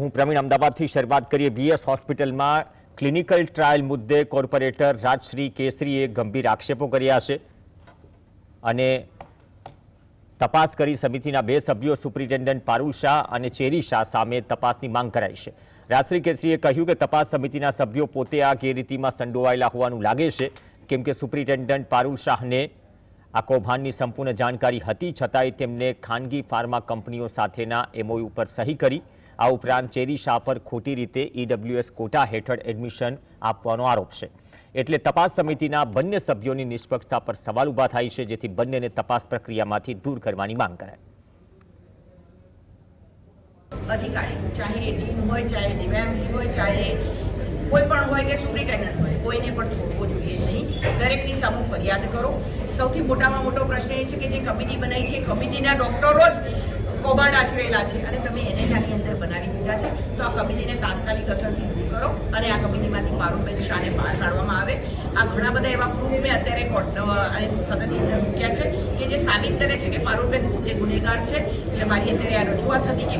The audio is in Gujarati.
હું પ્રવીણ અમદાવાદથી શરૂઆત કરીએ. વીએસ હોસ્પિટલમાં ક્લિનિકલ ટ્રાયલ મુદ્દે કોર્પોરેટર રાજશ્રી કેસરીએ ગંભીર આક્ષેપો કર્યા છે અને તપાસ કરી સમિતિના બે સભ્યો સુપ્રિન્ટેન્ડન્ટ પારુલ શાહ અને ચેરી શાહ સામે તપાસની માંગ કરાઈ છે. રાજશ્રી કેસરીએ કહ્યું કે તપાસ સમિતિના સભ્યો પોતે આ ગેરરીતિમાં સંડોવાયેલા હોવાનું લાગે છે. કેમ કે સુપ્રિન્ટેન્ડન્ટ પારુલ શાહને આ કૌભાંડની સંપૂર્ણ જાણકારી હતી, છતાંય તેમને ખાનગી ફાર્મા કંપનીઓ સાથેના એમઓયુ પર સહી કરી આ ઉપરાંત ચેરી શાહ પર ખોટી રીતે ઈડબ્લ્યુએસ કોટા હેઠળ એડમિશન આપવાનો આરોપ છે. એટલે તપાસ સમિતિના બંને સભ્યોની નિષ્પક્ષતા પર સવાલ ઊભા થાય છે, જેથી બંનેને તપાસ પ્રક્રિયામાંથી દૂર કરવાની માંગ કરાય અધિકારી, ચાહે ડીન હોય, ચાહે ડીવાયએમસી હોય, ચાહે કોઈ પણ હોય કે સુપ્રિન્ટેન્ડન્ટ હોય, કોઈને પણ છોડવો જોઈએ નહીં. દરેકની સામે ફરિયાદ કરો. સૌથી મોટામાં મોટો પ્રશ્ન એ છે કે જે કમિટી બનાવી છે, કમિટીના ડોક્ટરો જ કૌભાંડ આચરેલા છે. અને તમે એને જ અંદર બનાવી છે. તો આ કમિટીને તાત્કાલિક અસરથી દૂર કરો અને આ કમિટીમાંથી પારુલબેન શાહને બહાર કાઢવામાં આવે. આ ઘણા બધા એવા પ્રૂફ મેં અત્યારે કોર્ટ સદનની અંદર મૂક્યા છે. કે જે સાબિત કરે છે કે પારુલબેન પોતે ગુનેગાર છે. એટલે મારી અત્યારે આ રજૂઆત હતી કે